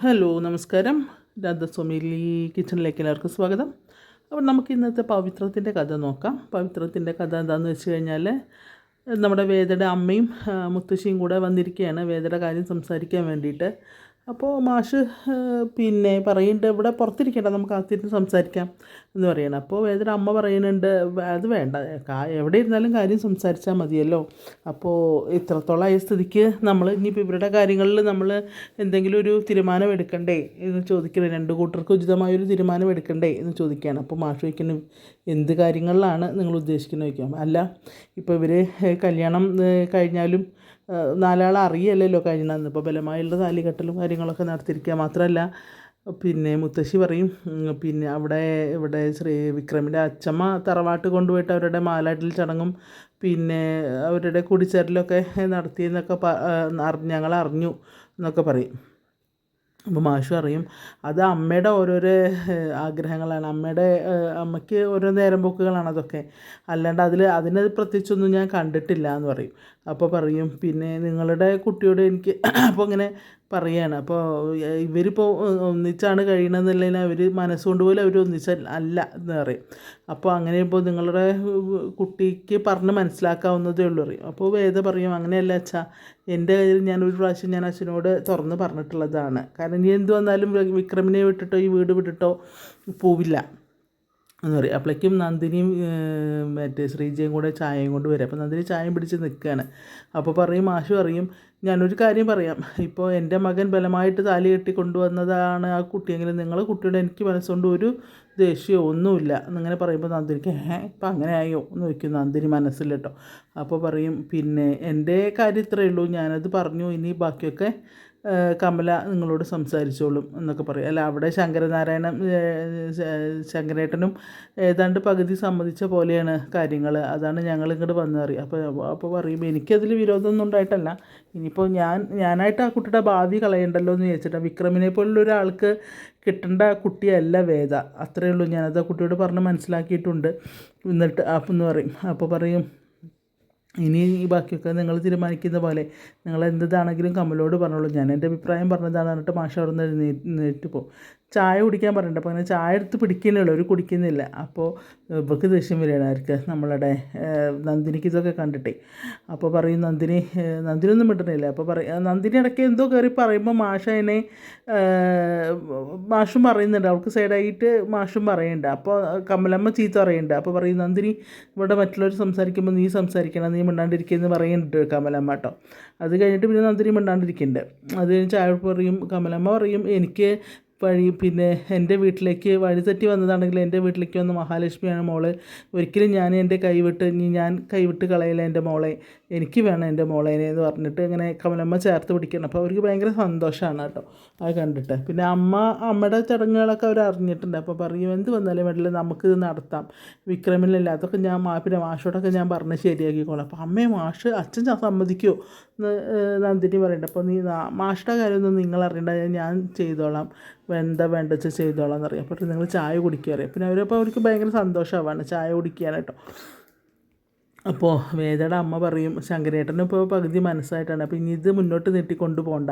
Hello നമസ്കാരം. രാധസ്വാമിലി കിച്ചണിലേക്ക് എല്ലാവർക്കും സ്വാഗതം. അപ്പോൾ നമുക്ക് ഇന്നത്തെ പവിത്രത്തിന്റെ കഥ നോക്കാം. പവിത്രത്തിന്റെ കഥ എന്താണെന്ന് വെച്ച് കഴിഞ്ഞാൽ നമ്മുടെ വേദയുടെ അമ്മയും മുത്തശ്ശിയും കൂടെ വന്നിരിക്കുകയാണ്. വേദയുടെ കാര്യം സംസാരിക്കാൻ വേണ്ടിയിട്ട്. അപ്പോൾ മാഷ് പിന്നെ പറയുന്നുണ്ട് ഇവിടെ പുറത്തിരിക്കണ്ട നമുക്ക് അകത്തിരുന്ന് സംസാരിക്കാം എന്ന് പറയണം അപ്പോൾ വേദന അമ്മ പറയുന്നുണ്ട് അത് വേണ്ട എവിടെ ഇരുന്നാലും കാര്യം സംസാരിച്ചാൽ മതിയല്ലോ. അപ്പോൾ ഇത്രത്തോളം ആയ സ്ഥിതിക്ക് നമ്മൾ ഇനിയിപ്പോൾ ഇവരുടെ കാര്യങ്ങളിൽ നമ്മൾ എന്തെങ്കിലും ഒരു തീരുമാനം എടുക്കണ്ടേ? എന്ന് ചോദിക്കണം രണ്ട് കൂട്ടർക്ക് ഉചിതമായൊരു തീരുമാനം എടുക്കണ്ടേ? എന്ന് ചോദിക്കുകയാണ്. അപ്പോൾ മാഷ് വയ്ക്കുന്ന എന്ത് കാര്യങ്ങളിലാണ് നിങ്ങൾ ഉദ്ദേശിക്കുന്നത്? ചോദിക്കാം അല്ല ഇപ്പോൾ ഇവർ കല്യാണം കഴിഞ്ഞാലും നാലാളെ അറിയല്ലല്ലോ കഴിയണമെന്ന് ഇപ്പോൾ ബലമായുള്ള താലികെട്ടലും കാര്യങ്ങളൊക്കെ നടത്തിയിരിക്കുക. മാത്രമല്ല പിന്നെ മുത്തശ്ശി പറയും പിന്നെ അവിടെ ഇവിടെ ശ്രീ വിക്രമിന്റെ അച്ചമ്മ തറവാട്ട് കൊണ്ടുപോയിട്ട് അവരുടെ മാലാട്ടിൽ ചടങ്ങും പിന്നെ അവരുടെ കുടിച്ചേരലൊക്കെ നടത്തിയെന്നൊക്കെ പ ഞങ്ങൾ അറിഞ്ഞു എന്നൊക്കെ പറയും. അപ്പോൾ മാഷു അറിയും. അത് അമ്മയുടെ ഓരോരോ ആഗ്രഹങ്ങളാണ്. അമ്മയുടെ അമ്മയ്ക്ക് ഓരോ നേരം പോക്കുകളാണ് അതൊക്കെ. അല്ലാണ്ട് അതിൽ അതിന് പ്രത്യേകിച്ചൊന്നും ഞാൻ കണ്ടിട്ടില്ല എന്ന് പറയും. അപ്പോൾ പറയും പിന്നെ നിങ്ങളുടെ കുട്ടിയോട് എനിക്ക് അപ്പോൾ ഇങ്ങനെ പറയാണ് അപ്പോൾ ഇവരിപ്പോൾ ഒന്നിച്ചാണ് കഴിയണമെന്നുള്ളതിന് അവർ മനസ്സുകൊണ്ട് പോലും അവർ ഒന്നിച്ച അല്ല എന്ന് പറയും. അപ്പോൾ അങ്ങനെ ഇപ്പോൾ നിങ്ങളുടെ കുട്ടിക്ക് പറഞ്ഞ് മനസ്സിലാക്കാവുന്നതേ ഉള്ളൂ പറയും. അപ്പോൾ വേദ പറയും അങ്ങനെയല്ല അച്ഛാ എന്റെ കയ്യിൽ ഞാൻ ഒരു പ്രാവശ്യം ഞാൻ അച്ഛനോട് തുറന്ന് പറഞ്ഞിട്ടുള്ളതാണ്. കാരണം ഇനി എന്ത് വന്നാലും വിക്രമിനെ വിട്ടിട്ടോ ഈ വീട് വിട്ടിട്ടോ പോവില്ല. എന്ന് പറയും. അപ്പോഴേക്കും നന്ദിനിയും മറ്റേ ശ്രീജയും കൂടെ ചായയും കൊണ്ട് വരും. അപ്പോൾ നന്ദിനി ചായയും പിടിച്ച് നിൽക്കുകയാണ് അപ്പോൾ പറയും മാഷു പറയും ഞാനൊരു കാര്യം പറയാം. ഇപ്പോൾ എന്റെ മകൻ ബലമായിട്ട് താലി കെട്ടി കൊണ്ടുവന്നതാണ് ആ കുട്ടിയെങ്കിലും നിങ്ങൾ കുട്ടിയുടെ എനിക്ക് മനസ്സുകൊണ്ട് ഒരു ദേഷ്യമോ ഒന്നുമില്ല. എന്നിങ്ങനെ പറയുമ്പോൾ നന്ദിനിക്ക് ഏഹ് ഇപ്പം അങ്ങനെ ആയോ എന്ന് ചോദിക്കും നന്ദിനി മനസ്സിൽ കേട്ടോ. അപ്പോൾ പറയും പിന്നെ എന്റെ കാര്യം ഇത്രയേ ഉള്ളൂ. ഞാനത് പറഞ്ഞു. ഇനി ബാക്കിയൊക്കെ കമല നിങ്ങളോട് സംസാരിച്ചോളും എന്നൊക്കെ പറയും. അല്ല അവിടെ ശങ്കരനാരായണൻ ശങ്കരേട്ടനും ഏതാണ്ട് പകുതി സമ്മതിച്ച പോലെയാണ് കാര്യങ്ങൾ. അതാണ് ഞങ്ങൾ ഇങ്ങോട്ട് അറിയാം. അപ്പോൾ അപ്പോൾ പറയും എനിക്കതിൽ വിരോധമൊന്നും ഉണ്ടായിട്ടല്ല. ഇനിയിപ്പോൾ ഞാൻ ഞാനായിട്ട് ആ കുട്ടിയുടെ ഭാവി കളയണ്ടല്ലോ എന്ന് വിചാരിച്ചിട്ടാണ് വിക്രമിനെ പോലുള്ള ഒരാൾക്ക് കിട്ടേണ്ട കുട്ടിയല്ല വേദ. അത്രയേ ഉള്ളൂ. ഞാനത് ആ കുട്ടിയോട് പറഞ്ഞ് മനസ്സിലാക്കിയിട്ടുണ്ട്. എന്നിട്ട് അപ്പം എന്ന് പറയും. അപ്പോൾ പറയും ഇനി ഈ ബാക്കിയൊക്കെ നിങ്ങൾ തീരുമാനിക്കുന്ന പോലെ നിങ്ങൾ എന്തതാണെങ്കിലും കമലോട് പറഞ്ഞോളൂ. ഞാൻ എന്റെ അഭിപ്രായം പറഞ്ഞതാണ് എന്നിട്ട് മാഷ അവിടെ നിന്ന് എഴുന്നേറ്റ് പോകും. ചായ കുടിക്കാൻ പറഞ്ഞിട്ട് അപ്പോൾ അങ്ങനെ ചായ എടുത്ത് പിടിക്കുന്നേ ഉള്ളൂ. അവർ കുടിക്കുന്നില്ല. അപ്പോൾ ഇവർക്ക് ദേഷ്യം വരികയാണ് അവർക്ക് നമ്മളുടെ നന്ദിനിക്ക് ഇതൊക്കെ കണ്ടിട്ടേ. അപ്പോൾ പറയും നന്ദിനി നന്ദിനൊന്നും വിട്ടണില്ല അപ്പോൾ പറയും നന്ദിനി ഇടയ്ക്ക് എന്തോ കയറി പറയുമ്പോൾ മാഷ അതിനെ മാഷും പറയുന്നുണ്ട്. അവൾക്ക് സൈഡായിട്ട് മാഷും പറയുന്നുണ്ട്. അപ്പോൾ കമലമ്മ ചീത്ത പറയുന്നുണ്ട്. അപ്പോൾ പറയും നന്ദിനി ഇവിടെ മറ്റുള്ളവർ സംസാരിക്കുമ്പോൾ നീ സംസാരിക്കണം. നീ മിണ്ടാണ്ടിരിക്കുമെന്ന് പറയുന്നുണ്ട് കമലമ്മ കേട്ടോ. അത് കഴിഞ്ഞിട്ട് പിന്നെ നന്ദിനി മിണ്ടാണ്ടിരിക്കുന്നുണ്ട്. അത് ചായ പറയും കമലമ്മ പറയും എനിക്ക് വഴി പിന്നെ എന്റെ വീട്ടിലേക്ക് വഴി തെറ്റി വന്നതാണെങ്കിൽ എന്റെ വീട്ടിലേക്ക് വന്ന മഹാലക്ഷ്മിയാണ് മോൾ. ഒരിക്കലും ഞാൻ എന്റെ കൈവിട്ട് ഇനി ഞാൻ കൈവിട്ട് കളയില്ല എന്റെ മോളെ. എനിക്ക് വേണം എന്റെ മോളേനെ എന്ന് പറഞ്ഞിട്ട് ഇങ്ങനെ കമലമ്മ ചേർത്ത് പിടിക്കണം. അപ്പോൾ അവർക്ക് ഭയങ്കര സന്തോഷമാണ് കേട്ടോ അത് കണ്ടിട്ട്. പിന്നെ അമ്മ അമ്മയുടെ ചടങ്ങുകളൊക്കെ അവർ അറിഞ്ഞിട്ടുണ്ട്. അപ്പോൾ പറയും എന്ത് വന്നാലും വേണ്ടില്ല നമുക്കിത് നടത്താം. വിക്രമിലല്ല അതൊക്കെ ഞാൻ പിന്നെ മാഷോടൊക്കെ ഞാൻ പറഞ്ഞ് ശരിയാക്കിക്കോളാം. അപ്പോൾ അമ്മയെ മാഷ് അച്ഛൻ സമ്മതിക്കുമോ നന്ദിനി പറയുന്നുണ്ട്. അപ്പോൾ നീ മാഷ്ട കാര്യമൊന്നും നിങ്ങൾ അറിയണ്ട ഞാൻ ചെയ്തോളാം. എന്താ വേണ്ട വെച്ചാൽ ചെയ്തോളാം എന്നറിയാം. അപ്പോൾ നിങ്ങൾ ചായ കുടിക്കുക അറിയാം. പിന്നെ അവരപ്പോൾ അവർക്ക് ഭയങ്കര സന്തോഷമാവാണ് ചായ കുടിക്കാൻ അപ്പോൾ വേദയുടെ അമ്മ പറയും ശങ്കരേട്ടനും ഇപ്പോൾ പകുതി മനസ്സായിട്ടാണ്. അപ്പോൾ ഇനി ഇത് മുന്നോട്ട് നീട്ടിക്കൊണ്ട് പോകണ്ട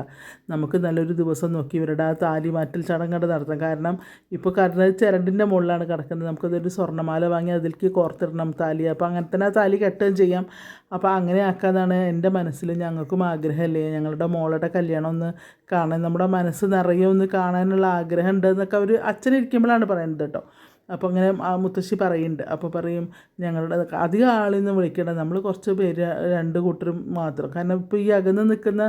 നമുക്ക് നല്ലൊരു ദിവസം നോക്കി ഇവരുടെ ആ താലി മാറ്റൽ ചടങ്ങ് നടത്താം കാരണം ഇപ്പോൾ കാരണം ചിരണ്ടിന്റെ മുകളിലാണ് കിടക്കുന്നത്. നമുക്കതൊരു സ്വർണമാല വാങ്ങി അതിലേക്ക് കോർത്തിടണം താലി. അപ്പോൾ അങ്ങനെ തന്നെ ആ താലി കെട്ടുകയും ചെയ്യാം. അപ്പോൾ അങ്ങനെ ആക്കാതാണ് എന്റെ മനസ്സിൽ ഞങ്ങൾക്കും ആഗ്രഹമല്ലേ? ഞങ്ങളുടെ മോളുടെ കല്യാണം ഒന്ന് കാണാൻ നമ്മുടെ മനസ്സ് നിറയെ ഒന്ന് കാണാനുള്ള ആഗ്രഹം ഉണ്ടെന്നൊക്കെ അവർ അച്ഛനിരിക്കുമ്പോഴാണ് പറയുന്നത് കേട്ടോ. അപ്പോൾ അങ്ങനെ ആ മുത്തശ്ശി പറയുന്നുണ്ട് അപ്പോൾ പറയും ഞങ്ങളുടെ അധികം ആളൊന്നും വിളിക്കണ്ട. നമ്മൾ കുറച്ച് പേര് രണ്ട് കൂട്ടരും മാത്രം. കാരണം ഇപ്പോൾ ഈ അകന്ന് നിൽക്കുന്ന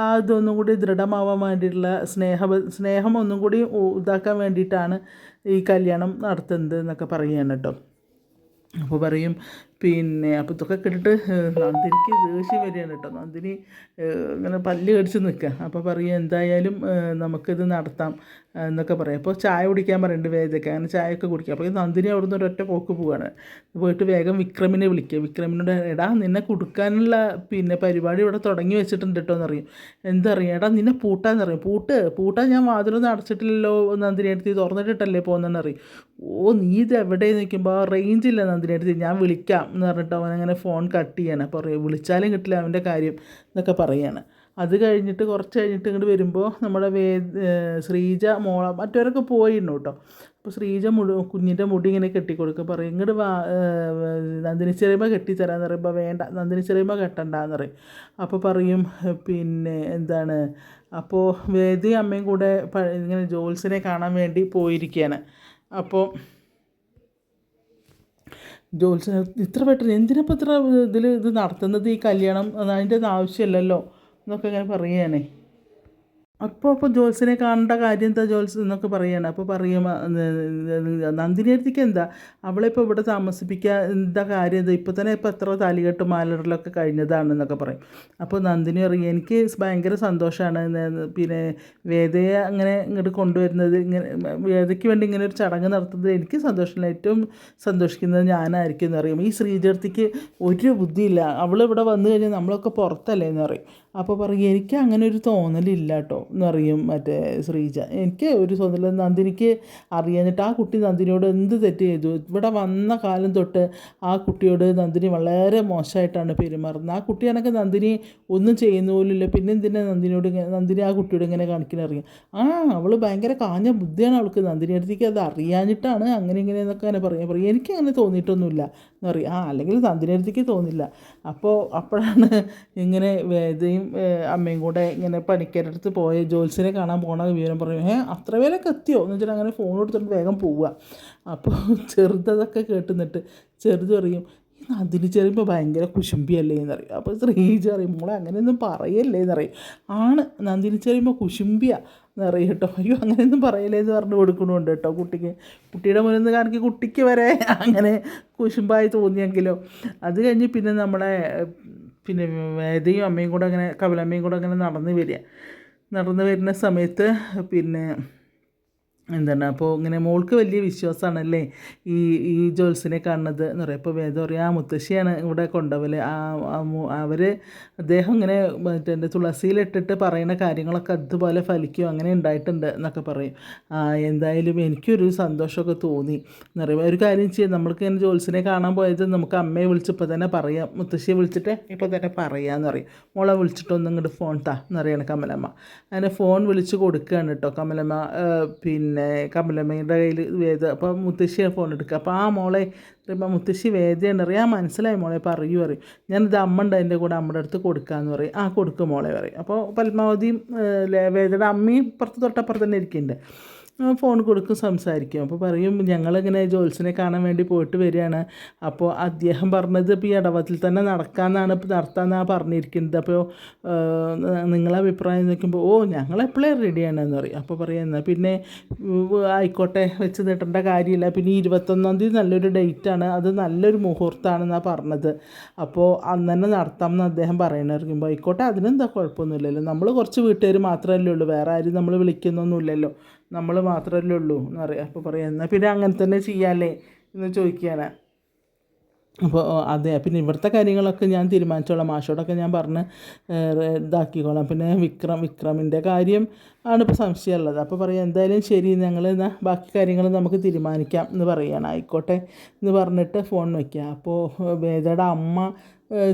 ആ ഇതൊന്നും കൂടി ദൃഢമാവാൻ വേണ്ടിയിട്ടുള്ള സ്നേഹ സ്നേഹം ഒന്നും കൂടി ഇതാക്കാൻ വേണ്ടിയിട്ടാണ് ഈ കല്യാണം നടത്തുന്നത് എന്നൊക്കെ പറയുകയാണ് കേട്ടോ അപ്പോൾ പറയും പിന്നെ അപ്പോൾ ഇതൊക്കെ കേട്ടിട്ട് നന്ദിനിക്ക് ദേഷ്യം വരികയാണ് കേട്ടോ. നന്ദിനി ഇങ്ങനെ പല്ല് കടിച്ച് നിൽക്കുക. അപ്പോൾ പറയും എന്തായാലും നമുക്കിത് നടത്താം എന്നൊക്കെ പറയും. അപ്പോൾ ചായ കുടിക്കാൻ പറയുന്നുണ്ട് വേദയ്ക്ക് അങ്ങനെ ചായയൊക്കെ കുടിക്കുക അപ്പോൾ നന്ദിനി അവിടെ നിന്ന് ഒരൊറ്റ പോക്ക് പോവുകയാണ് പോയിട്ട് വേഗം വിക്രമിനെ വിളിക്കുക വിക്രമിനോട് എടാ നിന്നെ കൊടുക്കാനുള്ള പിന്നെ പരിപാടി ഇവിടെ തുടങ്ങി വെച്ചിട്ടുണ്ട് കേട്ടോ എന്നറിയും. എന്തറിയാം? എടാ നിന്നെ പൂട്ടാന്നറിയും. പൂട്ട്? പൂട്ടാൻ ഞാൻ വാതിലൊന്നും അടച്ചിട്ടില്ലല്ലോ നന്ദിനി. അടുത്ത് തുറന്നിട്ടിട്ടല്ലേ പോകുന്നതെന്നറിയും ഓ നീ ഇത് എവിടെ നിൽക്കുമ്പോൾ റേഞ്ച് ഇല്ല നന്ദിനി അടുത്ത് ഞാൻ വിളിക്കാം എന്ന് പറഞ്ഞിട്ട് അവൻ അങ്ങനെ ഫോൺ കട്ട് ചെയ്യാണ്. അപ്പോൾ പറയുക വിളിച്ചാലും കിട്ടില്ല അവന്റെ കാര്യം എന്നൊക്കെ പറയാണ്. അത് കഴിഞ്ഞിട്ട് കുറച്ച് കഴിഞ്ഞിട്ട് ഇങ്ങോട്ട് വരുമ്പോൾ നമ്മുടെ വേ ശ്രീജ മോള മറ്റവരൊക്കെ പോയിരുന്നു കേട്ടോ. അപ്പോൾ ശ്രീജ മുടി കുഞ്ഞിന്റെ മുടി ഇങ്ങനെ കെട്ടിക്കൊടുക്കുക പറയും ഇങ്ങോട്ട് വാ നന്ദിനി ചെറിയമ്മ കെട്ടിത്തരാന്ന് പറയുമ്പോൾ വേണ്ട നന്ദിനി ചെറിയമ്മ കെട്ടണ്ടെന്ന് പറയും. അപ്പോൾ പറയും പിന്നെ എന്താണ് അപ്പോൾ വേദി അമ്മയും കൂടെ ഇങ്ങനെ ജോത്സിനെ കാണാൻ വേണ്ടി പോയിരിക്കുകയാണ് അപ്പോൾ ജോത്സ്യ ഇത്ര പെട്ടെന്ന് എന്തിനപ്പോൾ ഇത്ര ഇതിൽ ഇത് നടത്തുന്നത് ഈ കല്യാണം അത് അതിന്റെ ഒന്നും ആവശ്യമില്ലല്ലോ എന്നൊക്കെ ഇങ്ങനെ പറയുകയാണേ അപ്പോൾ അപ്പോൾ ജോത്സിനെ കാണേണ്ട കാര്യം എന്താ ജോത്സ് എന്നൊക്കെ പറയുകയാണ് അപ്പോൾ പറയും ആ, നന്ദിനി അടുത്തേക്ക് എന്താ? അവളെ ഇപ്പോൾ ഇവിടെ താമസിപ്പിക്കുക എന്താ കാര്യം എന്താ? ഇപ്പോൾ തന്നെ ഇപ്പോൾ എത്ര താലികെട്ട് മാലറിലൊക്കെ കഴിഞ്ഞതാണെന്നൊക്കെ പറയും. അപ്പോൾ നന്ദിനി പറയും എനിക്ക് ഭയങ്കര സന്തോഷമാണ് പിന്നെ വേദയെ അങ്ങനെ ഇങ്ങോട്ട് കൊണ്ടുവരുന്നത് ഇങ്ങനെ വേദയ്ക്ക് വേണ്ടി ഇങ്ങനെ ഒരു ചടങ്ങ് നടത്തുന്നത് എനിക്ക് സന്തോഷമില്ല. ഏറ്റവും സന്തോഷിക്കുന്നത് ഞാനായിരിക്കും എന്ന് പറയും. ഈ ശ്രീജർത്തിക്ക് ഒരു ബുദ്ധിയില്ല. അവൾ ഇവിടെ വന്നു കഴിഞ്ഞാൽ നമ്മളൊക്കെ പുറത്തല്ലേ എന്ന് പറയും. അപ്പോൾ പറയും എനിക്ക് അങ്ങനെ ഒരു തോന്നലില്ല കേട്ടോ എന്ന് പറയും മറ്റേ ശ്രീജ. എനിക്ക് ഒരു തോന്നല നന്ദിനിക്ക് അറിയാഞ്ഞിട്ട് ആ കുട്ടി നന്ദിനിയോട് എന്ത് തെറ്റ് ചെയ്തു? ഇവിടെ വന്ന കാലം തൊട്ട് ആ കുട്ടിയോട് നന്ദിനി വളരെ മോശമായിട്ടാണ് പെരുമാറുന്നത്. ആ കുട്ടിയാണെങ്കിൽ നന്ദിനി ഒന്നും ചെയ്യുന്ന പോലില്ല പിന്നെ എന്തിനാ നന്ദിനിയോട് നന്ദിനി ആ കുട്ടിയോട് ഇങ്ങനെ കാണിക്കണ അറിയാം? ആ അവൾ ഭയങ്കര കാഞ്ഞ ബുദ്ധിയാണ് അവൾക്ക്. നന്ദിനി അടുത്തേക്ക് അത് അറിയാഞ്ഞിട്ടാണ് അങ്ങനെ ഇങ്ങനെ എന്നൊക്കെ അങ്ങനെ പറയാം. പറയും എനിക്ക് അങ്ങനെ തോന്നിയിട്ടൊന്നുമില്ല. എന്ന് പറയും. ആ അല്ലെങ്കിൽ നന്ദിനി തോന്നില്ല. അപ്പോൾ അപ്പോഴാണ് ഇങ്ങനെ വേദയും അമ്മയും കൂടെ ഇങ്ങനെ പണിക്കരടുത്ത് പോയ ജോത്സ്യനെ കാണാൻ പോകണ വിവരം പറയും. ഏ അത്ര പേരൊക്കെ എത്തിയോ? എന്ന് വെച്ചിട്ട് അങ്ങനെ ഫോൺ എടുത്തിട്ട് വേഗം പോവുക. അപ്പോൾ ചെറുതൊക്കെ കേട്ടുന്നിട്ട് ചെറുത് പറയും നദിനി ചെറിയുമ്പോൾ ഭയങ്കര കുശുംബിയല്ലേ എന്നറിയും അപ്പോൾ ശ്രീജ അറിയും മോളെ അങ്ങനെയൊന്നും പറയല്ലേ? എന്നറിയും ആണ് നന്ദിനി ചെറിയുമ്പോൾ കുശുംബിയ എന്നറിയും കേട്ടോ. അയ്യോ അങ്ങനെയൊന്നും പറയലേന്ന് പറഞ്ഞു കൊടുക്കണമുണ്ട് കേട്ടോ കുട്ടിക്ക്. കുട്ടിയുടെ മുന്നിൽ നിന്ന് കാണിക്ക് കുട്ടിക്ക് വരെ അങ്ങനെ കുശുമ്പായി തോന്നിയെങ്കിലോ. അത് കഴിഞ്ഞ് പിന്നെ നമ്മളെ പിന്നെ വേദയും അമ്മയും കൂടെ അങ്ങനെ കവലമ്മയും കൂടെ അങ്ങനെ നടന്ന് വരിക. നടന്ന് വരുന്ന സമയത്ത് പിന്നെ എന്താണ്? അപ്പോൾ ഇങ്ങനെ മോൾക്ക് വലിയ വിശ്വാസമാണല്ലേ ഈ ഈ ജോൽസിനെ കാണുന്നത് എന്ന് പറയും. അപ്പോൾ വേദം പറയും ആ മുത്തശ്ശിയാണ് ഇവിടെ കൊണ്ടുപോകൽ. ആ അവർ അദ്ദേഹം ഇങ്ങനെ മറ്റേ തുളസിയിലിട്ടിട്ട് പറയുന്ന കാര്യങ്ങളൊക്കെ അതുപോലെ ഫലിക്കും. അങ്ങനെ ഉണ്ടായിട്ടുണ്ട് എന്നൊക്കെ പറയും. എന്തായാലും എനിക്കൊരു സന്തോഷമൊക്കെ തോന്നി. എന്ന് പറയും. ഒരു കാര്യം ചെയ്യാം നമ്മൾക്ക് ഇങ്ങനെ ജോൽസിനെ കാണാൻ പോയത് നമുക്ക് അമ്മയെ വിളിച്ചപ്പോൾ തന്നെ പറയാം. മുത്തശ്ശിയെ വിളിച്ചിട്ട് ഇപ്പോൾ തന്നെ പറയാമെന്ന് പറയും. മോളെ വിളിച്ചിട്ടൊന്നും ഇങ്ങോട്ട് ഫോൺ താ എന്ന് പറയാണ് കമലമ്മ. അങ്ങനെ ഫോൺ വിളിച്ച് കൊടുക്കുകയാണ് കേട്ടോ കമലമ്മ. ആ, പിന്നെ കമലമ്മയുടെ കയ്യിൽ വേദ അപ്പോൾ മുത്തശ്ശിയാണ് ഫോൺ എടുക്കുക അപ്പോൾ ആ മോളെ പറയുമ്പോൾ മുത്തശ്ശി വേദയാണ് അറിയാം. ആ മനസ്സിലായി മോളെ പറയൂ പറയും. ഞാനിത് അമ്മ ഉണ്ട് അതിന്റെ കൂടെ അമ്മയുടെ അടുത്ത് കൊടുക്കാമെന്ന് പറയും. ആ കൊടുക്കും മോളെ പറയും. അപ്പോൾ പത്മാവതിയും വേദയുടെ അമ്മയും പുറത്ത് തൊട്ടപ്പുറത്ത് തന്നെ ഇരിക്കുന്നുണ്ട്. ഫോൺ കൊടുക്കും സംസാരിക്കും. അപ്പോൾ പറയും ഞങ്ങളിങ്ങനെ ജോത്സനെ കാണാൻ വേണ്ടി പോയിട്ട് വരികയാണ്. അപ്പോൾ അദ്ദേഹം പറഞ്ഞത് ഇപ്പോൾ ഈ ഇടവത്തിൽ തന്നെ നടക്കാമെന്നാണ് ഇപ്പോൾ നടത്താമെന്നാണ് പറഞ്ഞിരിക്കുന്നത്. അപ്പോൾ നിങ്ങളെ അഭിപ്രായം നോക്കുമ്പോൾ ഓ ഞങ്ങൾ എപ്പോഴേ റെഡിയാണ് എന്ന് പറയും. അപ്പോൾ പറയാം എന്നാൽ പിന്നെ ആയിക്കോട്ടെ വെച്ച് നീട്ടേണ്ട കാര്യമില്ല. പിന്നെ ഇരുപത്തൊന്നാം തീയതി നല്ലൊരു ഡേറ്റാണ് അത് നല്ലൊരു മുഹൂർത്തമാണെന്നാണ് പറഞ്ഞത്. അപ്പോൾ അന്ന് തന്നെ നടത്താം എന്ന് അദ്ദേഹം പറയണമായിരിക്കുമ്പോൾ ആയിക്കോട്ടെ അതിനെന്താ കുഴപ്പമൊന്നുമില്ലല്ലോ. നമ്മൾ കുറച്ച് വീട്ടുകാർ മാത്രമല്ലേ ഉള്ളൂ. വേറെ ആരും നമ്മൾ വിളിക്കുന്നൊന്നുമില്ലല്ലോ. നമ്മൾ മാത്രമല്ലേ ഉള്ളൂ എന്ന് പറയാം. അപ്പോൾ പറയാം എന്നാൽ പിന്നെ അങ്ങനെ തന്നെ ചെയ്യാമല്ലേ എന്ന് ചോദിക്കുകയാണ്. അപ്പോൾ അതെ പിന്നെ ഇവിടുത്തെ കാര്യങ്ങളൊക്കെ ഞാൻ തീരുമാനിച്ചോളാം. മാഷോടൊക്കെ ഞാൻ പറഞ്ഞ് ഇതാക്കിക്കോളാം. പിന്നെ വിക്രം വിക്രമിന്റെ കാര്യം ആണ് ഇപ്പോൾ സംശയമുള്ളത്. അപ്പോൾ പറയാം എന്തായാലും ശരി ഞങ്ങൾ എന്നാൽ ബാക്കി കാര്യങ്ങൾ നമുക്ക് തീരുമാനിക്കാം എന്ന് പറയുകയാണ്. ആയിക്കോട്ടെ എന്ന് പറഞ്ഞിട്ട് ഫോൺ വയ്ക്കുക. അപ്പോൾ വേദയുടെ അമ്മ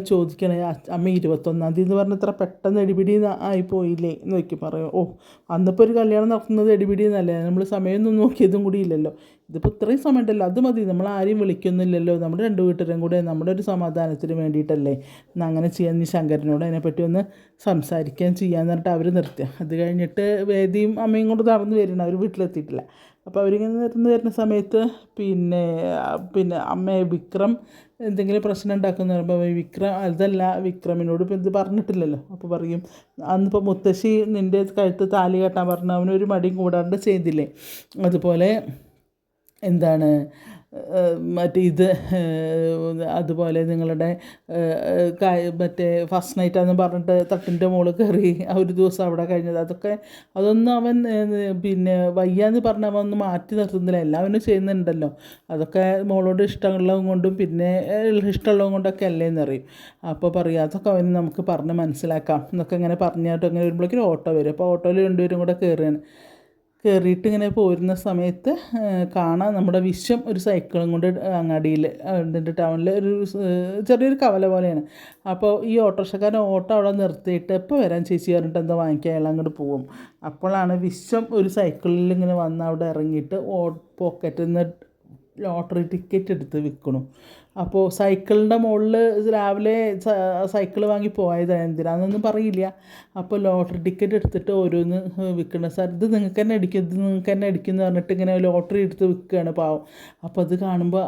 ചോദിക്കണേ അമ്മ ഇരുപത്തൊന്നാം തീയതി എന്ന് പറഞ്ഞ് ഇത്ര പെട്ടെന്ന് എടിപിടി ആയിപ്പോയില്ലേ എന്ന് നോക്കി പറയും ഓ അന്നിപ്പോൾ ഒരു കല്യാണം നടത്തുന്നത് എടിപിടി എന്നല്ലേ? നമ്മൾ സമയമൊന്നും നോക്കിയതും കൂടി ഇല്ലല്ലോ. ഇതിപ്പോൾ ഇത്രയും സമയം ഉണ്ടല്ലോ അത് മതി. നമ്മൾ ആരെയും വിളിക്കുന്നില്ലല്ലോ നമ്മുടെ രണ്ട് വീട്ടുകാരും കൂടെ നമ്മുടെ ഒരു സമാധാനത്തിന് വേണ്ടിയിട്ടല്ലേ എന്നാൽ അങ്ങനെ ചെയ്യാൻ നീ ശങ്കരനോട് അതിനെപ്പറ്റി ഒന്ന് സംസാരിക്കാൻ ചെയ്യാന്ന് പറഞ്ഞിട്ട് അവർ നിർത്തുക അത് കഴിഞ്ഞിട്ട് വേദിയും അമ്മയും കൊണ്ട് നടന്നു വരുന്നു അവർ വീട്ടിലെത്തിയിട്ടില്ല. അപ്പോൾ അവരിങ്ങനെ നടന്നു വരുന്ന സമയത്ത് പിന്നെ പിന്നെ അമ്മയെ വിക്രം എന്തെങ്കിലും പ്രശ്നം ഉണ്ടാക്കുന്ന പറയുമ്പോൾ വിക്രം അതല്ല വിക്രമിനോട് ഇപ്പം ഇത് പറഞ്ഞിട്ടില്ലല്ലോ. അപ്പോൾ പറയും അന്നിപ്പോൾ മുത്തശ്ശി നിന്റെ കഴുത്ത് താലി കെട്ടാൻ പറഞ്ഞു അവനൊരു മടിയും കൂടാണ്ട് ചെയ്തില്ലേ? അതുപോലെ എന്താണ് മറ്റേ ഇത് അതുപോലെ നിങ്ങളുടെ മറ്റേ ഫസ്റ്റ് നൈറ്റാന്ന് പറഞ്ഞിട്ട് തട്ടിന്റെ മുകളിൽ കയറി ആ ഒരു ദിവസം അവിടെ കഴിഞ്ഞത്. അതൊക്കെ അതൊന്നും അവൻ പിന്നെ വയ്യാന്ന് പറഞ്ഞ അവൻ ഒന്നും മാറ്റി നിർത്തുന്നില്ല. എല്ലാവരും ചെയ്യുന്നുണ്ടല്ലോ. അതൊക്കെ മോളോട് ഇഷ്ടമുള്ളതും കൊണ്ടും പിന്നെ ഇഷ്ടമുള്ളതും കൊണ്ടൊക്കെ അല്ലേന്ന് എന്നറിയും അപ്പോൾ പറയും അതൊക്കെ അവന് നമുക്ക് പറഞ്ഞ് മനസ്സിലാക്കാം. എന്നൊക്കെ ഇങ്ങനെ പറഞ്ഞിട്ട് ഇങ്ങനെ വരുമ്പോഴേക്കും ഓട്ടോ വരും. അപ്പോൾ ഓട്ടോയിൽ രണ്ടുപേരും കൂടെ കയറുകയാണ്. കയറിയിട്ട് ഇങ്ങനെ പോരുന്ന സമയത്ത് കാണാം നമ്മുടെ വിശ്വം ഒരു സൈക്കിളും കൊണ്ട് അങ്ങാടിയിൽ ഇതിന്റെ ടൗണിൽ ഒരു ചെറിയൊരു കവല പോലെയാണ്. അപ്പോൾ ഈ ഓട്ടോറിക്ഷക്കാരൻ ഓട്ടോ അവിടെ നിർത്തിയിട്ട് എപ്പോൾ വരാൻ ചേച്ചി പറഞ്ഞിട്ട് എന്താ വാങ്ങിക്കാൻ അങ്ങോട്ട് പോകും. അപ്പോഴാണ് വിശ്വം ഒരു സൈക്കിളിൽ ഇങ്ങനെ വന്ന് അവിടെ ഇറങ്ങിയിട്ട് ഓ പോക്കറ്റിൽ നിന്ന് ലോട്ടറി ടിക്കറ്റ് എടുത്ത് വിൽക്കണു. അപ്പോൾ സൈക്കിളിന്റെ മുകളിൽ രാവിലെ സൈക്കിൾ വാങ്ങി പോയത് എന്തിനാണെന്നൊന്നും പറയില്ല. അപ്പോൾ ലോട്ടറി ടിക്കറ്റ് എടുത്തിട്ട് ഓരോന്ന് വിൽക്കണം സാർ ഇത് നിങ്ങൾക്ക് തന്നെ അടിക്കും ഇത് നിങ്ങൾക്ക് തന്നെ അടിക്കും എന്ന് പറഞ്ഞിട്ട് ഇങ്ങനെ ലോട്ടറി എടുത്ത് വിൽക്കുകയാണ് പാവം. അപ്പോൾ അത് കാണുമ്പോൾ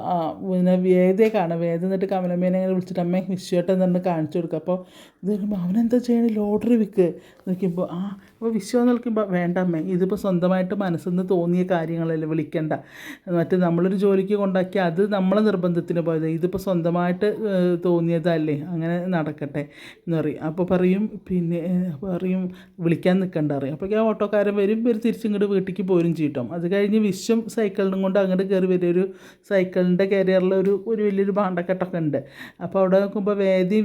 പിന്നെ വേദയെ കാണാം. വേദ എന്നിട്ട് കമലമ്മേനെ ഇങ്ങനെ വിളിച്ചിട്ട് അമ്മേ വിശ്വട്ടെന്ന് തന്നെ കാണിച്ചു കൊടുക്കുക അപ്പോൾ ഇത് അവനെന്താ ചെയ്യണേ? ലോട്ടറി വിൽക്കുക നിൽക്കുമ്പോൾ ആ അപ്പോൾ വിശ്വം നിൽക്കുമ്പോൾ വേണ്ട അമ്മേ. ഇതിപ്പോൾ സ്വന്തമായിട്ട് മനസ്സിൽ നിന്ന് തോന്നിയ കാര്യങ്ങളല്ലേ വിളിക്കേണ്ട. മറ്റേ നമ്മളൊരു ജോലിക്ക് കൊണ്ടാക്കി അത് നമ്മളെ നിർബന്ധത്തിന് പോയത്. ഇതിപ്പോൾ സ്വന്തമായിട്ട് തോന്നിയതല്ലേ അങ്ങനെ നടക്കട്ടെ എന്ന് പറയും. അപ്പോൾ പറയും പിന്നെ പറയും വിളിക്കാൻ നിൽക്കണ്ട അറിയും അപ്പോഴേക്കും ആ ഓട്ടോക്കാരൻ വരും ഇവർ തിരിച്ചിങ്ങോട്ട് വീട്ടിലേക്ക് പോരും ചീട്ടും അത് കഴിഞ്ഞ് വിശ്വം സൈക്കിളിനും കൊണ്ട് അങ്ങോട്ട് കയറി വരും. ഒരു സൈക്കിളിന്റെ കരിയറിൽ ഒരു ഒരു വലിയൊരു ഭാണ്ഡക്കെട്ടൊക്കെ ഉണ്ട് അപ്പോൾ അവിടെ നോക്കുമ്പോൾ വേദി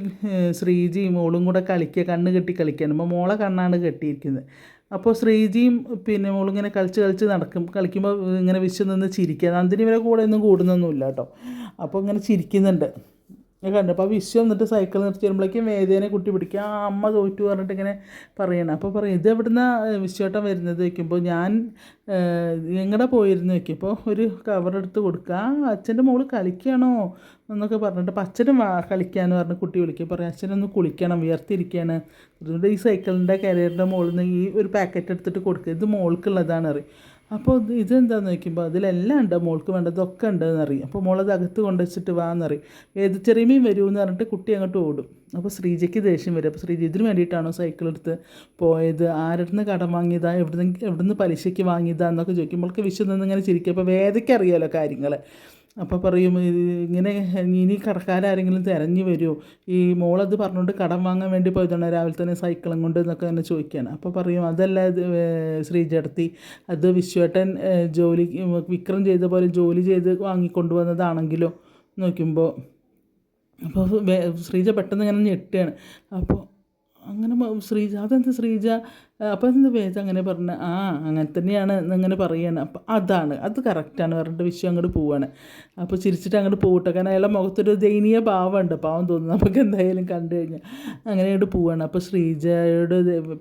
ശ്രീജി മോളും കൂടെ കളിക്കുക കണ്ണ് കെട്ടി കളിക്കാൻ അപ്പോൾ മോളെ കണ്ണാണ് കെട്ടിയിരിക്കുന്നത്. അപ്പോൾ ശ്രീജിയും പിന്നെ മോളിങ്ങനെ കളിച്ച് കളിച്ച് നടക്കും. കളിക്കുമ്പോൾ ഇങ്ങനെ വിശ്വം നിന്ന് ചിരിക്കുക നന്ദിനി ഇവരെ കൂടെ ഒന്നും കൂടുന്നൊന്നുമില്ല കേട്ടോ. അപ്പോൾ ഇങ്ങനെ ചിരിക്കുന്നുണ്ട്. ഞാൻ കണ്ടു. അപ്പോൾ വിശ്വം എന്നിട്ട് സൈക്കിൾ നിർത്തി വരുമ്പോഴേക്കും വേദേനെ കുട്ടി പിടിക്കുക ആ അമ്മ തോറ്റു പറഞ്ഞിട്ട് ഇങ്ങനെ പറയണം. അപ്പോൾ പറയും ഇത് എവിടുന്ന വിശ്വട്ടം വരുന്നത്? വയ്ക്കുമ്പോൾ ഞാൻ എങ്ങടെ പോയിരുന്നു? വയ്ക്കുമ്പോൾ ഒരു കവറെടുത്ത് കൊടുക്കുക. ആ അച്ഛന്റെ മോൾ കളിക്കുകയാണോ എന്നൊക്കെ പറഞ്ഞിട്ട് അപ്പം അച്ഛനും കളിക്കാന്ന് പറഞ്ഞ് കുട്ടി വിളിക്കും. പറയും അച്ഛനൊന്ന് കുളിക്കണം വിയർത്തിരിക്കുകയാണ് അതുകൊണ്ട് ഈ സൈക്കിളിന്റെ കരിയറിന്റെ മുകളിൽ നിന്ന് ഈ ഒരു പാക്കറ്റ് എടുത്തിട്ട് കൊടുക്കുക ഇത് മോൾക്കുള്ളതാണ് അറിയും അപ്പോൾ ഇത് ഇതെന്താന്ന് നോക്കുമ്പോൾ അതിലെല്ലാം ഉണ്ട് മോൾക്ക് വേണ്ടതൊക്കെ ഉണ്ടെന്ന് അറിയും അപ്പോൾ മോളത് അകത്ത് കൊണ്ടുവച്ചിട്ട് വാന്നറിയും ഏത് ചെറിയമീൻ വരുമെന്ന് പറഞ്ഞിട്ട് കുട്ടി അങ്ങോട്ട് ഓടും. അപ്പോൾ ശ്രീജയ്ക്ക് ദേഷ്യം വരും. അപ്പോൾ ശ്രീജ ഇതിന് വേണ്ടിയിട്ടാണോ സൈക്കിൾ എടുത്ത് പോയത്? ആരുടെ കടം വാങ്ങിയതാ? എവിടുന്ന് എവിടുന്ന് പലിശയ്ക്ക് വാങ്ങിയതാ? എന്നൊക്കെ ചോദിക്കുമ്പോൾക്ക് വിശ്വം നിന്ന് ഇങ്ങനെ ചിരിക്കും. അപ്പോൾ വേദയ്ക്ക് അറിയാമല്ലോ കാര്യങ്ങൾ അപ്പോൾ പറയും ഇങ്ങനെ ഇനി കടക്കാരാരെങ്കിലും തിരഞ്ഞു വരുമോ ഈ മോളത് പറഞ്ഞുകൊണ്ട് കടം വാങ്ങാൻ വേണ്ടി പോയതാണ് രാവിലെ തന്നെ സൈക്കിളും കൊണ്ട് എന്നൊക്കെ തന്നെ ചോദിക്കുകയാണ് അപ്പോൾ പറയും അതല്ല ശ്രീജടത്തി അത് വിശ്വേട്ടൻ ജോലി വിക്രം ചെയ്ത പോലെ ജോലി ചെയ്ത് വാങ്ങിക്കൊണ്ടുവന്നതാണെങ്കിലോ? നോക്കുമ്പോൾ അപ്പോൾ ശ്രീജ പെട്ടെന്ന് ഇങ്ങനെ ഞെട്ടുകയാണ്. അപ്പോൾ അങ്ങനെ ശ്രീജ അതെന്താ ശ്രീജ? അപ്പോൾ എന്ത് വേദ അങ്ങനെ പറഞ്ഞ ആ അങ്ങനെ തന്നെയാണ് എന്നിങ്ങനെ പറയാണ് അപ്പോൾ അതാണ് അത് കറക്റ്റാണ് പറഞ്ഞിട്ട് വിശ്വം അങ്ങോട്ട് പോവാണ്. അപ്പോൾ ചിരിച്ചിട്ട് അങ്ങോട്ട് പോകട്ടെ കാരണം അയാളുടെ മുഖത്തൊരു ദയനീയ ഭാവമുണ്ട്. പാവം തോന്നുന്നു നമുക്ക് എന്തായാലും കണ്ടു കഴിഞ്ഞാൽ അങ്ങനെ അങ്ങോട്ട് പോവാണ്. അപ്പോൾ ശ്രീജയോട്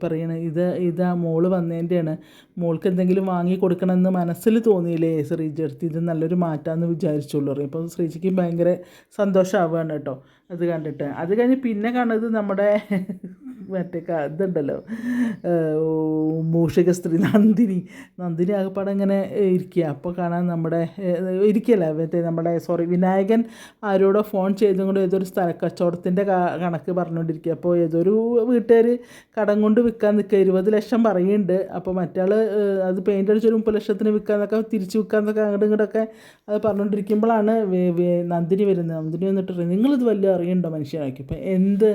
പറയണ ഇത് ഇതാ മോൾ വന്നതിന്റെയാണ് മോൾക്ക് എന്തെങ്കിലും വാങ്ങി കൊടുക്കണമെന്ന് മനസ്സിൽ തോന്നിയില്ലേ ശ്രീജ എടുത്ത് ഇത് നല്ലൊരു മാറ്റാമെന്ന് വിചാരിച്ചുള്ളൂ. പറയും. അപ്പോൾ ശ്രീജയ്ക്ക് ഭയങ്കര സന്തോഷമാവുകയാണ് കേട്ടോ അത് കണ്ടിട്ട്. അത് കഴിഞ്ഞ് പിന്നെ കാണുന്നത് നമ്മുടെ മറ്റേ ഇതുണ്ടല്ലോ മൂഷിക സ്ത്രീ നന്ദിനി. നന്ദിനി ആകപ്പാടെ ഇങ്ങനെ ഇരിക്കുക അപ്പോൾ കാണാൻ നമ്മുടെ ഇരിക്കല്ല മറ്റേ നമ്മുടെ സോറി വിനായകൻ ആരോടോ ഫോൺ ചെയ്തും കൊണ്ട് ഏതൊരു സ്ഥല കച്ചവടത്തിന്റെ കണക്ക് പറഞ്ഞുകൊണ്ടിരിക്കുക അപ്പോൾ ഏതൊരു വീട്ടുകാർ കടം കൊണ്ട് വിൽക്കാൻ നിൽക്കുക ഇരുപത് ലക്ഷം പറയുന്നുണ്ട് അപ്പോൾ മറ്റാൾ അത് പെയിന്റ് അടിച്ചൊരു മുപ്പത് ലക്ഷത്തിന് വിൽക്കാന്നൊക്കെ തിരിച്ച് വിൽക്കാന്നൊക്കെ അങ്ങോട്ടും ഇങ്ങോട്ടൊക്കെ അത് പറഞ്ഞുകൊണ്ടിരിക്കുമ്പോഴാണ് നന്ദിനി വരുന്നത്. നന്ദിനി വന്നിട്ട് നിങ്ങൾ നിങ്ങളിത് വലിയ അറിയണ്ടോ മനുഷ്യനാക്കി? അപ്പോൾ എന്ത്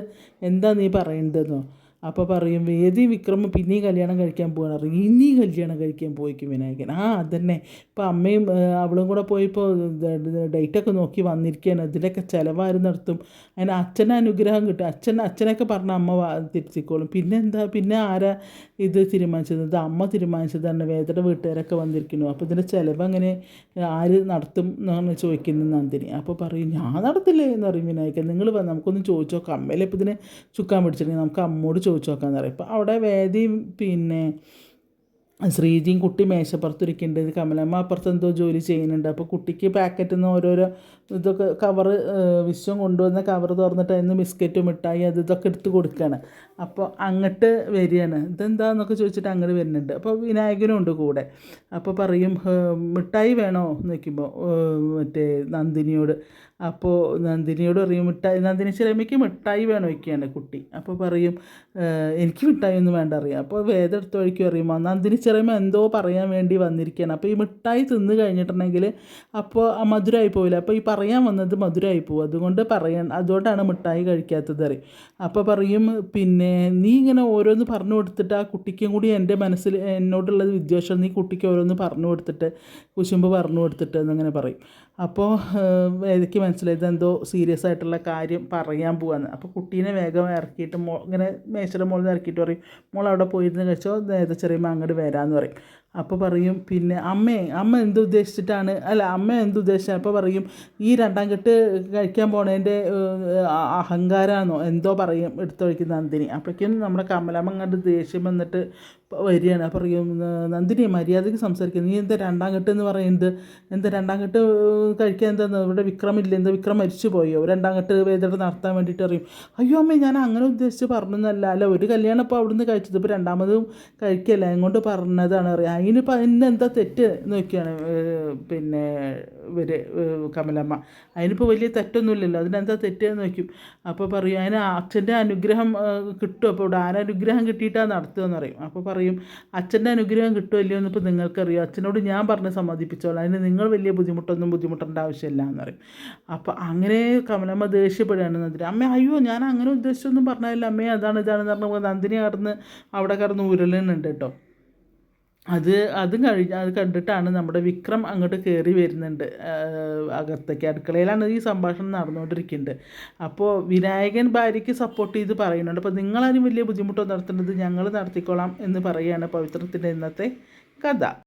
എന്താ നീ പറയേണ്ടതെന്നോ? അപ്പോൾ പറയും വേദി വിക്രമം പിന്നെയും കല്യാണം കഴിക്കാൻ പോകണം പറയും ഇനി കല്യാണം കഴിക്കാൻ പോയിക്കും വിനായകൻ. ആ അതന്നെ. ഇപ്പം അമ്മയും അവളും കൂടെ പോയിപ്പോൾ ഡേറ്റൊക്കെ നോക്കി വന്നിരിക്കുകയാണ് അതിലൊക്കെ ചിലവാരും നടത്തും അതിന് അച്ഛന്റെ അനുഗ്രഹം കിട്ടും. അച്ഛൻ അച്ഛനൊക്കെ പറഞ്ഞ അമ്മ തിരിച്ചിക്കോളും പിന്നെ എന്താ പിന്നെ ആരാ ഇത് തീരുമാനിച്ചത്? ഇത് അമ്മ തീരുമാനിച്ചതാണ് വേദയുടെ വീട്ടുകാരൊക്കെ വന്നിരിക്കുന്നു. അപ്പോൾ ഇതിന്റെ ചിലവ് അങ്ങനെ ആര് നടത്തും എന്നാണ് ചോദിക്കുന്നത് നന്ദിനി. അപ്പോൾ പറയും ഞാൻ നടത്തില്ലേ? എന്ന് പറയും വിനായകൻ. നിങ്ങൾ നമുക്കൊന്ന് ചോദിച്ചോ അമ്മയിലെ ഇപ്പോൾ ഇതിനെ ചുക്കാൻ പിടിച്ചിട്ടുണ്ടെങ്കിൽ നമുക്ക് അമ്മോട് ചോദിച്ചു നോക്കാമെന്ന് പറയും അപ്പോൾ അവിടെ വേദി പിന്നെ ശ്രീജിയും കുട്ടി മേശപ്പുറത്തിരിക്കുന്നുണ്ട് കമലമ്മ അപ്പുറത്ത് എന്തോ ജോലി ചെയ്യുന്നുണ്ട്. അപ്പോൾ കുട്ടിക്ക് പാക്കറ്റിൽ നിന്ന് ഓരോരോ ഇതൊക്കെ കവറ് വിശ്വം കൊണ്ടുവന്ന കവർ തുറന്നിട്ട് അതിന് ബിസ്ക്കറ്റും മിഠായി അത് ഇതൊക്കെ എടുത്ത് കൊടുക്കുകയാണ് അപ്പോൾ അങ്ങോട്ട് വരികയാണ്. ഇതെന്താന്നൊക്കെ ചോദിച്ചിട്ട് അങ്ങോട്ട് വരുന്നുണ്ട്. അപ്പോൾ വിനായകനും ഉണ്ട് കൂടെ. അപ്പോൾ പറയും "ഏഹ്, മിഠായി വേണോ എന്ന് വയ്ക്കുമ്പോൾ മറ്റേ നന്ദിനിയോട്. അപ്പോൾ നന്ദിനിയോട് പറയും മിഠായി നന്ദിനി ചിലമ്മയ്ക്ക് മിഠായി വേണോ വയ്ക്കുകയാണ് കുട്ടി. അപ്പോൾ പറയും എനിക്ക് മിഠായി ഒന്നും വേണ്ട അറിയാം. അപ്പോൾ വേദം എടുത്ത് വഴിക്ക് പറയുമ്പോൾ നന്ദിനി ചിലമ്മ എന്തോ പറയാൻ വേണ്ടി വന്നിരിക്കുകയാണ്. അപ്പോൾ ഈ മിഠായി തിന്ന് കഴിഞ്ഞിട്ടുണ്ടെങ്കിൽ അപ്പോൾ മധുരമായി പോവില്ല. അപ്പോൾ ഈ പറയാൻ വന്നത് മധുരമായി പോകും അതുകൊണ്ട് പറയാൻ അതുകൊണ്ടാണ് മിഠായി കഴിക്കാത്തത് അറിയും. അപ്പോൾ പറയും പിന്നെ നീ ഇങ്ങനെ ഓരോന്ന് പറഞ്ഞു കൊടുത്തിട്ട് ആ കുട്ടിക്കും കൂടി എന്റെ മനസ്സിൽ എന്നോടുള്ളത് വിദ്വേഷം നീ കുട്ടിക്ക് ഓരോന്ന് പറഞ്ഞു കൊടുത്തിട്ട് കുശുമ്പ് പറഞ്ഞു കൊടുത്തിട്ട് എന്നങ്ങനെ പറയും. അപ്പോൾ ഏതൊക്കെ മനസ്സിലായത് എന്തോ സീരിയസ് ആയിട്ടുള്ള കാര്യം പറയാൻ പോവാന്ന്. അപ്പോൾ കുട്ടീനെ വേഗം ഇറക്കിയിട്ട് മോ ഇങ്ങനെ മേശയുടെ മുകളിൽ ഇറക്കിയിട്ട് പറയും മോൾ അവിടെ പോയിരുന്ന് കഴിച്ചോ? നേരത്തെ ചെറിയ അങ്ങോട്ട് വരാമെന്ന് പറയും. അപ്പോൾ പറയും പിന്നെ അമ്മേ അമ്മ എന്ത് ഉദ്ദേശിച്ചിട്ടാണ്? അല്ല അമ്മ എന്ത് ഉദ്ദേശിച്ചാണ്? അപ്പോൾ പറയും ഈ രണ്ടാം കെട്ട് കഴിക്കാൻ പോണതിന്റെ അഹങ്കാരമാണോ എന്തോ പറയും എടുത്തൊഴിക്കും നന്ദിനി അപ്പോഴേക്കും നമ്മുടെ കമലമ്മ അങ്ങോട്ട് ദേഷ്യം വന്നിട്ട് വരികയാണ്. പറയും നന്ദിനി മര്യാദയ്ക്ക് സംസാരിക്കുന്നത് നീ എന്താ രണ്ടാം കെട്ട് എന്ന് പറയുന്നത്? എന്താ? രണ്ടാം കെട്ട് കഴിക്കാൻ എന്താ? ഇവിടെ വിക്രമില്ല? എന്താ വിക്രം മരിച്ചു പോയോ? രണ്ടാം കെട്ട് വേദന നടത്താൻ വേണ്ടിയിട്ട് അറിയും. അയ്യോ അമ്മേ ഞാൻ അങ്ങനെ ഉദ്ദേശിച്ച് പറഞ്ഞതല്ല. അല്ല ഒരു കല്യാണം ഇപ്പോൾ അവിടുന്ന് കഴിച്ചത്. ഇപ്പോൾ രണ്ടാമതും കഴിക്കല്ല? അങ്ങോട്ട് പറഞ്ഞതാണ് അറിയാം. അതിനിപ്പോൾ അതിന് എന്താ തെറ്റ് നോക്കിയാണ് പിന്നെ ഇവർ കമലമ്മ. അതിനിപ്പോൾ വലിയ തെറ്റൊന്നുമില്ലല്ലോ. അതിനെന്താ തെറ്റ് നോക്കും. അപ്പോൾ പറയും അതിന് അച്ഛന്റെ അനുഗ്രഹം കിട്ടും. അപ്പോൾ ഇവിടെ ആരനുഗ്രഹം കിട്ടിയിട്ടാണ് നടത്തുകയെന്ന് പറയും. അപ്പോൾ പറയും അച്ഛന്റെ അനുഗ്രഹം കിട്ടുമല്ലോ എന്നിപ്പോൾ എന്ന് നിങ്ങൾക്കറിയാം? അച്ഛനോട് ഞാൻ പറഞ്ഞ് സമ്മതിപ്പിച്ചോളാം. അതിന് നിങ്ങൾ വലിയ ബുദ്ധിമുട്ടൊന്നും ബുദ്ധിമുട്ടേണ്ട ആവശ്യമില്ല എന്ന് പറയും. അപ്പോൾ അങ്ങനെ കമലമ്മ ദേഷ്യപ്പെടുകയാണ് നന്ദിനി. അമ്മ അയ്യോ ഞാൻ അങ്ങനെ ഉദ്ദേശിച്ചൊന്നും പറഞ്ഞതല്ല. അമ്മേ അതാണ് ഇതാണെന്ന് പറഞ്ഞപ്പോൾ നന്ദിനി കടന്ന് അവിടെ കടന്ന് ഉരുളുന്നുണ്ട് കേട്ടോ. അത് അതും കഴിഞ്ഞ് അത് കണ്ടിട്ടാണ് നമ്മുടെ വിക്രം അങ്ങോട്ട് കയറി വരുന്നുണ്ട്. അകത്തേക്ക്. അടുക്കളയിലാണ് ഈ സംഭാഷണം നടന്നുകൊണ്ടിരിക്കുന്നത്. അപ്പോൾ വിനായകൻ ഭാര്യയ്ക്ക് സപ്പോർട്ട് ചെയ്ത് പറയുന്നുണ്ട്. അപ്പോൾ നിങ്ങളാരും വലിയ ബുദ്ധിമുട്ടൊന്നും നടത്തേണ്ടത് ഞങ്ങൾ നടത്തിക്കോളാം എന്ന് പറയുകയാണ് പവിത്രത്തിന്റെ ഇന്നത്തെ കഥ.